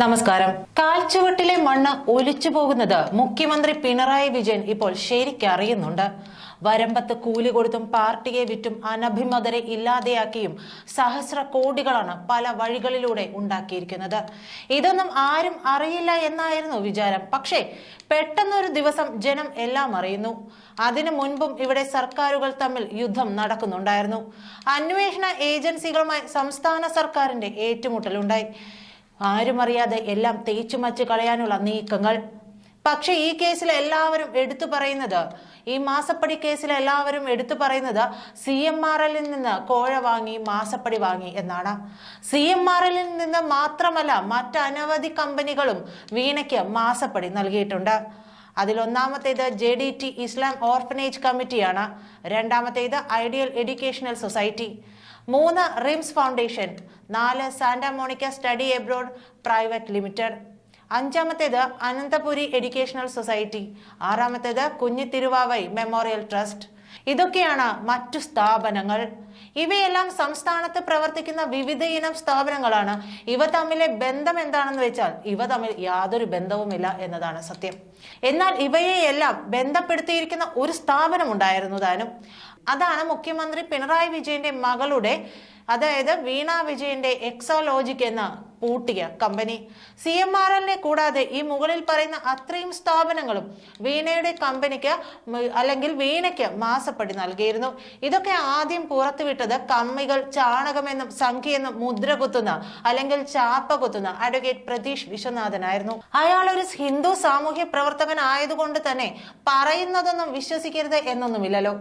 നമസ്കാരം. കാൽച്ചുവട്ടിലെ മണ്ണ് ഒലിച്ചു പോകുന്നത് മുഖ്യമന്ത്രി പിണറായി വിജയൻ ഇപ്പോൾ ശരിക്കറിയുന്നുണ്ട്. വരമ്പത്ത് കൂലി കൊടുത്തും പാർട്ടിയെ വിറ്റും അനഭിമതരെ ഇല്ലാതെയാക്കിയും സഹസ്ര കോടികളാണ് പല വഴികളിലൂടെ ഉണ്ടാക്കിയിരിക്കുന്നത്. ഇതൊന്നും ആരും അറിയില്ല എന്നായിരുന്നു വിചാരം. പക്ഷേ പെട്ടെന്നൊരു ദിവസം ജനം എല്ലാം അറിയുന്നു. അതിനു മുൻപും ഇവിടെ സർക്കാരുകൾ തമ്മിൽ യുദ്ധം നടക്കുന്നുണ്ടായിരുന്നു. അന്വേഷണ ഏജൻസികളുമായി സംസ്ഥാന സർക്കാരിന്റെ ഏറ്റുമുട്ടലുണ്ടായി. ആരും അറിയാതെ എല്ലാം തേച്ചുമച്ച് കളയാനുള്ള നീക്കങ്ങൾ. പക്ഷേ ഈ കേസിൽ എല്ലാവരും എടുത്തു പറയുന്നത് ഈ മാസപ്പടി കേസിൽ എല്ലാവരും എടുത്തു പറയുന്നത് സി എം ആർ എല്ലിൽ നിന്ന് കോഴ വാങ്ങി മാസപ്പടി വാങ്ങി എന്നാണ്. സി എം ആർ എല്ലിൽ നിന്ന് മാത്രമല്ല മറ്റനവധി കമ്പനികളും വീണയ്ക്ക് മാസപ്പടി നൽകിയിട്ടുണ്ട്. അതിലൊന്നാമത്തേത് J D T Islam orphanage കമ്മിറ്റിയാണ് രണ്ടാമത്തേത് ഐഡിയൽ എഡ്യൂക്കേഷണൽ സൊസൈറ്റി മൂന്ന് റിംസ് ഫൗണ്ടേഷൻ നാല് Santa Monica study abroad private limited അഞ്ചാമത്തേത് അനന്തപുരി എഡ്യൂക്കേഷണൽ സൊസൈറ്റി ആറാമത്തേത് കുഞ്ഞി തിരുവാവൈ മെമ്മോറിയൽ ട്രസ്റ്റ് ഇതൊക്കെയാണ് മറ്റു സ്ഥാപനങ്ങൾ. ഇവയെല്ലാം സംസ്ഥാനത്ത് പ്രവർത്തിക്കുന്ന വിവിധ ഇനം സ്ഥാപനങ്ങളാണ്. ഇവ തമ്മിലെ ബന്ധം എന്താണെന്ന് വെച്ചാൽ ഇവ തമ്മിൽ യാതൊരു ബന്ധവുമില്ല എന്നതാണ് സത്യം. എന്നാൽ ഇവയെല്ലാം ബന്ധപ്പെടുത്തിയിരിക്കുന്ന ഒരു സ്ഥാപനം ഉണ്ടായിരുന്നു താനും അതാണ് മുഖ്യമന്ത്രി പിണറായി വിജയന്റെ മകളുടെ അതായത് വീണ വിജയന്റെ എക്സോലോജിക് എന്ന പൂട്ടിയ കമ്പനി. സി എം ആർ എല്ലിനെ കൂടാതെ ഈ മുകളിൽ പറയുന്ന അത്രയും സ്ഥാപനങ്ങളും വീണയുടെ കമ്പനിക്ക് അല്ലെങ്കിൽ വീണയ്ക്ക് മാസപ്പടി നൽകിയിരുന്നു. ഇതൊക്കെ ആദ്യം പുറത്തുവിട്ടത് കമ്മികൾ ചാണകമെന്നും സംഖ്യയെന്നും മുദ്ര കുത്തുന്ന അല്ലെങ്കിൽ ചാപ്പ കുത്തുന്ന അഡ്വക്കേറ്റ് പ്രതീഷ് വിശ്വനാഥനായിരുന്നു. അയാൾ ഒരു ഹിന്ദു സാമൂഹ്യ പ്രവർത്തകൻ ആയതുകൊണ്ട് തന്നെ പറയുന്നതൊന്നും വിശ്വസിക്കരുത് എന്നൊന്നുമില്ലല്ലോ.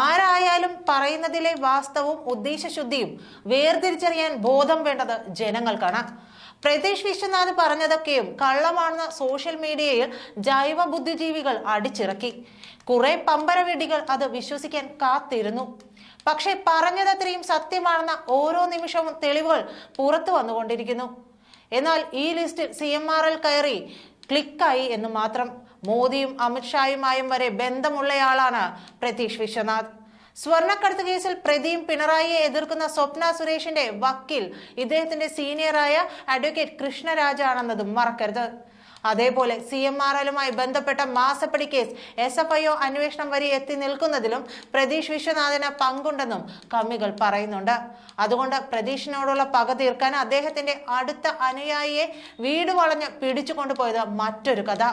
ആരായാലും പറയുന്നതിലെ വാസ്തവും ഉദ്ദേശശുദ്ധിയും വേർതിരിച്ചറിയാൻ ബോധം വേണ്ടത് ജനങ്ങൾക്കാണ്. പ്രതീഷ് വിശ്വനാഥ് പറഞ്ഞതൊക്കെയും കള്ളമാണെന്ന് സോഷ്യൽ മീഡിയയിൽ ജൈവ ബുദ്ധിജീവികൾ അടിച്ചിറക്കി. കുറെ പമ്പരവെടികൾ അത് വിശ്വസിക്കാൻ കാത്തിരുന്നു. പക്ഷെ പറഞ്ഞതത്രയും സത്യമാണെന്ന ഓരോ നിമിഷവും തെളിവുകൾ പുറത്തു വന്നുകൊണ്ടിരിക്കുന്നു. എന്നാൽ ഈ ലിസ്റ്റിൽ സി എം ആർ എൽ കയറി ക്ലിക്കായി എന്ന് മാത്രം. മോദിയും അമിത്ഷായുമായും വരെ ബന്ധമുള്ളയാളാണ് പ്രതീഷ് വിശ്വനാഥ്. സ്വർണക്കടത്ത് കേസിൽ പ്രതിയും പിണറായിയെ എതിർക്കുന്ന സ്വപ്ന സുരേഷിന്റെ വക്കീൽ ഇദ്ദേഹത്തിന്റെ സീനിയറായ അഡ്വക്കേറ്റ് കൃഷ്ണരാജാണെന്നതും മറക്കരുത്. അതേപോലെ സി എം ആർ എല്ലുമായി ബന്ധപ്പെട്ട മാസപ്പടി case S F I O അന്വേഷണം വരെ എത്തി നിൽക്കുന്നതിലും പ്രതീഷ് വിശ്വനാഥന് പങ്കുണ്ടെന്നും കമ്മികൾ പറയുന്നുണ്ട്. അതുകൊണ്ട് പ്രതീഷിനോടുള്ള പക തീർക്കാൻ അദ്ദേഹത്തിന്റെ അടുത്ത അനുയായിയെ വീട് വളഞ്ഞ് പിടിച്ചു കൊണ്ടുപോയത് മറ്റൊരു കഥ.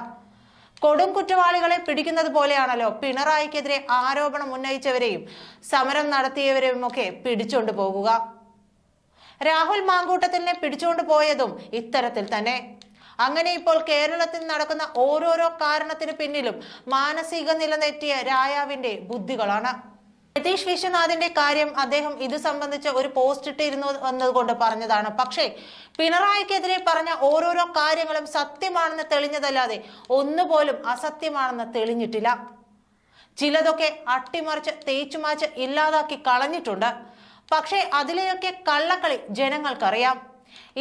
കൊടും കുറ്റവാളികളെ പിടിക്കുന്നത് പോലെയാണല്ലോ പിണറായിക്കെതിരെ ആരോപണം ഉന്നയിച്ചവരെയും സമരം നടത്തിയവരെയും ഒക്കെ പിടിച്ചുകൊണ്ട് പോകുക. രാഹുൽ മാങ്കൂട്ടത്തിനെ പിടിച്ചുകൊണ്ട് പോയതും ഇത്തരത്തിൽ തന്നെ. അങ്ങനെ ഇപ്പോൾ കേരളത്തിൽ നടക്കുന്ന ഓരോരോ കാരണത്തിന് പിന്നിലും മാനസിക നില തെറ്റിയ രായാവിന്റെ ബുദ്ധികളാണ്. രതീഷ് വിശ്വനാഥിന്റെ കാര്യം അദ്ദേഹം ഇത് സംബന്ധിച്ച് ഒരു പോസ്റ്റ് ഇട്ടിരുന്നു എന്നതുകൊണ്ട് പറഞ്ഞതാണ്. പക്ഷേ പിണറായിക്കെതിരെ പറഞ്ഞ ഓരോരോ കാര്യങ്ങളും സത്യമാണെന്ന് തെളിഞ്ഞതല്ലാതെ ഒന്നുപോലും അസത്യമാണെന്ന് തെളിഞ്ഞിട്ടില്ല. ചിലതൊക്കെ അട്ടിമറിച്ച് തേച്ചുമാച്ച് ഇല്ലാതാക്കി കളഞ്ഞിട്ടുണ്ട്. പക്ഷേ അതിലെയൊക്കെ കള്ളക്കളി ജനങ്ങൾക്കറിയാം.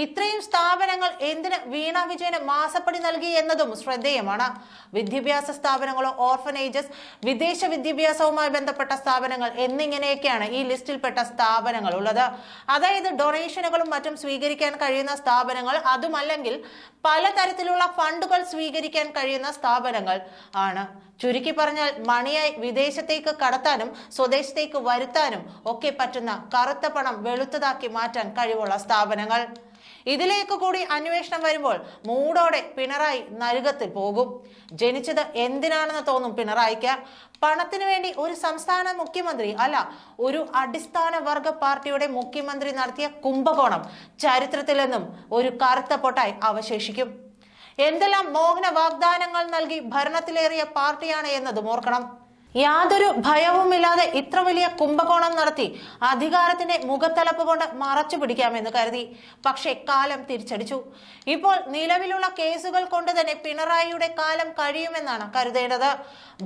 ഇത്രയും സ്ഥാപനങ്ങൾ എന്തിന് വീണ വിജയന് മാസപ്പടി നൽകി എന്നതും ശ്രദ്ധേയമാണ്. വിദ്യാഭ്യാസ സ്ഥാപനങ്ങളോ ഓർഫനേജസ് വിദേശ വിദ്യാഭ്യാസവുമായി ബന്ധപ്പെട്ട സ്ഥാപനങ്ങൾ എന്നിങ്ങനെയൊക്കെയാണ് ഈ ലിസ്റ്റിൽപ്പെട്ട സ്ഥാപനങ്ങൾ ഉള്ളത്. അതായത് ഡൊണേഷനുകളും മറ്റും സ്വീകരിക്കാൻ കഴിയുന്ന സ്ഥാപനങ്ങൾ അതുമല്ലെങ്കിൽ പലതരത്തിലുള്ള ഫണ്ടുകൾ സ്വീകരിക്കാൻ കഴിയുന്ന സ്ഥാപനങ്ങൾ ആണ്. ചുരുക്കി പറഞ്ഞാൽ മണിയായി വിദേശത്തേക്ക് കടത്താനും സ്വദേശത്തേക്ക് വരുത്താനും ഒക്കെ പറ്റുന്ന കറുത്ത പണം വെളുത്തതാക്കി മാറ്റാൻ കഴിവുള്ള സ്ഥാപനങ്ങൾ. ഇതിലേക്ക് കൂടി അന്വേഷണം വരുമ്പോൾ മൂടോടെ പിണറായി നരകത്തിൽ പോകും. ജനിച്ചത് എന്തിനാണെന്ന് തോന്നും പിണറായിക്ക്? പണത്തിന് വേണ്ടി ഒരു സംസ്ഥാന മുഖ്യമന്ത്രി അല്ല ഒരു അടിസ്ഥാന വർഗ പാർട്ടിയുടെ മുഖ്യമന്ത്രി നടത്തിയ കുംഭകോണം ചരിത്രത്തിൽ നിന്നും ഒരു കറുത്ത പൊട്ടായി അവശേഷിക്കും. എന്തെല്ലാം മോഹന വാഗ്ദാനങ്ങൾ നൽകി ഭരണത്തിലേറിയ പാർട്ടിയാണ് എന്നതും ഓർക്കണം. യാതൊരു ഭയവുമില്ലാതെ ഇത്ര വലിയ കുംഭകോണം നടത്തി അധികാരത്തിന്റെ മുഖത്തലപ്പ് കൊണ്ട് മറച്ചു പിടിക്കാമെന്ന് കരുതി. പക്ഷേ കാലം തിരിച്ചടിച്ചു. ഇപ്പോൾ നിലവിലുള്ള കേസുകൾ കൊണ്ട് തന്നെ പിണറായിയുടെ കാലം കഴിയുമെന്നാണ് കരുതേണ്ടത്.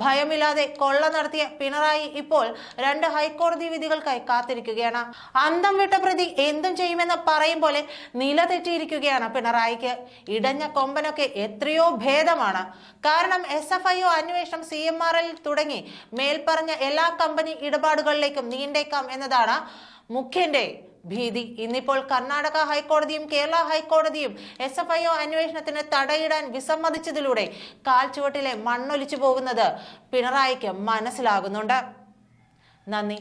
ഭയമില്ലാതെ കൊള്ള നടത്തിയ പിണറായി ഇപ്പോൾ രണ്ട് ഹൈക്കോടതി വിധികൾക്കായി കാത്തിരിക്കുകയാണ്. അന്തം വിട്ട പ്രതി എന്തും ചെയ്യുമെന്ന് പറയും പോലെ നില തെറ്റിയിരിക്കുകയാണ് പിണറായിക്ക്. ഇടഞ്ഞ കൊമ്പനൊക്കെ എത്രയോ ഭേദമാണ്. കാരണം എസ് എഫ് ഐ ഒ അന്വേഷണം സി എം ആർ എൽ തുടങ്ങി. മേൽപ്പറഞ്ഞ എല്ലാ കമ്പനി ഇടപാടുകളിലേക്കും നീണ്ടേക്കാം എന്നതാണ് മുഖ്യന്റെ ഭീതി. ഇന്നിപ്പോൾ കർണാടക ഹൈക്കോടതിയും കേരള ഹൈക്കോടതിയും എസ് എഫ് ഐ ഒ അന്വേഷണത്തിന് തടയിടാൻ വിസമ്മതിച്ചതിലൂടെ കാൽച്ചുവട്ടിലെ മണ്ണൊലിച്ചു പോകുന്നത് പിണറായിക്ക് മനസ്സിലാകുന്നുണ്ട്. നന്ദി.